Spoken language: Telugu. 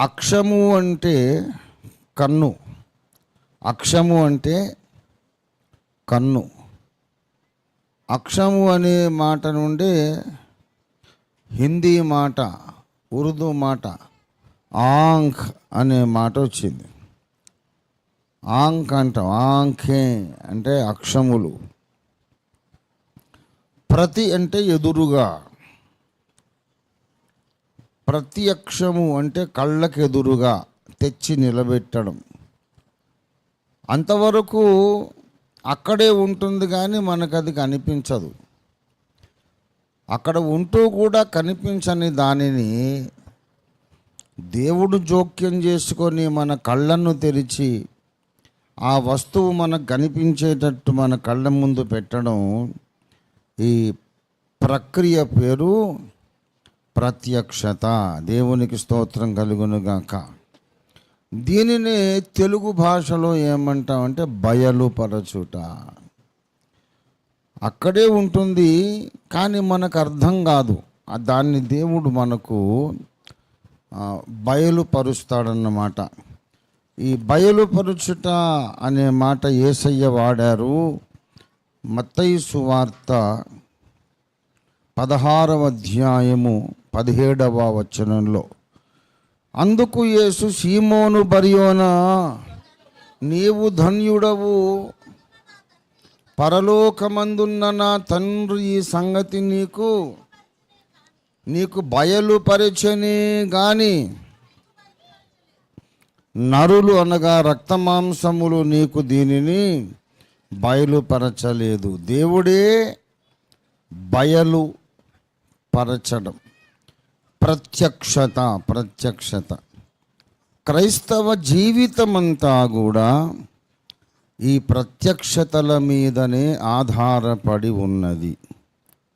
అక్షము అంటే కన్ను. అక్షము అంటే కన్ను. అక్షము అనే మాట నుండి హిందీ మాట ఉర్దూ మాట ఆంఖ్ అనే మాట వచ్చింది. ఆంక్ అంటాం ఆంఖే అంటే అక్షములు. ప్రతి అంటే ఎదురుగా. ప్రత్యక్షము అంటే కళ్ళకెదురుగా తెచ్చి నిలబెట్టడం. అంతవరకు అక్కడే ఉంటుంది కానీ మనకు అది కనిపించదు. అక్కడ ఉంటూ కూడా కనిపించని దానిని దేవుడు జోక్యం చేసుకొని మన కళ్ళను తెరిచి ఆ వస్తువు మనకు కనిపించేటట్టు మన కళ్ళ ముందు పెట్టడం ఈ ప్రక్రియ పేరు ప్రత్యక్షత. దేవునికి స్తోత్రం కలుగునుగాక దీనిని తెలుగు భాషలో ఏమంటామంటే బయలుపరచుట. అక్కడే ఉంటుంది కానీ మనకు అర్థం కాదు. దాన్ని దేవుడు మనకు బయలుపరుస్తాడన్నమాట. ఈ బయలుపరుచుట అనే మాట ఏసయ్య వాడారు. మత్తయి సువార్త పదహారవ అధ్యాయము పదిహేడవ వచనంలో. అందుకు యేసు సీమోను బరియోనా నీవు ధన్యుడవు. పరలోకమందున్న నా తండ్రి ఈ సంగతి నీకు నీకు బయలుపరచని గాని నరులు అనగా రక్తమాంసములు నీకు దీనిని బయలుపరచలేదు. దేవుడే బయలు పరచడం ప్రత్యక్షత ప్రత్యక్షత. క్రైస్తవ జీవితమంతా కూడా ఈ ప్రత్యక్షతల మీదనే ఆధారపడి ఉన్నది.